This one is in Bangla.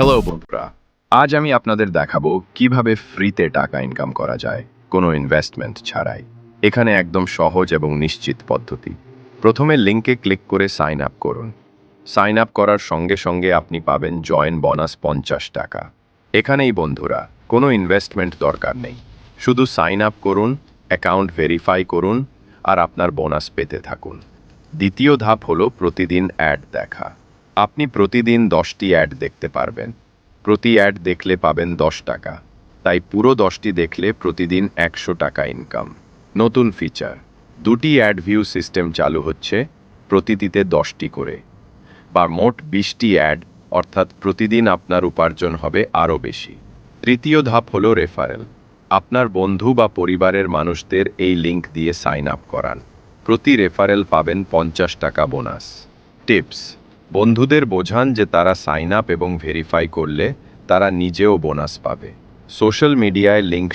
হ্যালো বন্ধুরা। আজ আমি আপনাদের দেখাবো কীভাবে ফ্রিতে টাকা ইনকাম করা যায়, কোনো ইনভেস্টমেন্ট ছাড়াই। এখানে একদম সহজ এবং নিশ্চিত পদ্ধতি। প্রথমে লিঙ্কে ক্লিক করে সাইন আপ করুন। সাইন আপ করার সঙ্গে সঙ্গে আপনি পাবেন জয়েন বোনাস পঞ্চাশ টাকা। এখানেই বন্ধুরা, কোনো ইনভেস্টমেন্ট দরকার নেই। শুধু সাইন আপ করুন অ্যাকাউন্ট ভেরিফাই করুন, আর আপনার বোনাস পেতে থাকুন। দ্বিতীয় ধাপ হলো প্রতিদিন অ্যাড দেখা। আপনি প্রতিদিন দশটি অ্যাড দেখতে পারবেন। প্রতি অ্যাড দেখলে পাবেন দশ টাকা। তাই পুরো দশটি দেখলে প্রতিদিন একশো টাকা ইনকাম নতুন ফিচার দুটি অ্যাড ভিউ সিস্টেম চালু হচ্ছে প্রতিটিতে দশটি করে। বা মোট বিশটি অ্যাড, অর্থাৎ প্রতিদিন আপনার উপার্জন হবে আরও বেশি। তৃতীয় ধাপ হল রেফারেল আপনার বন্ধু বা পরিবারের মানুষদের এই লিংক দিয়ে সাইন আপ করান। প্রতি রেফারেল পাবেন পঞ্চাশ টাকা বোনাস টিপস বন্ধুদের বোঝান যে তারা সাইন আপ এবং ভেরিফাই করলে তারা নিজেও বোনাস পাবে। সোশ্যাল মিডিয়ায় লিঙ্ক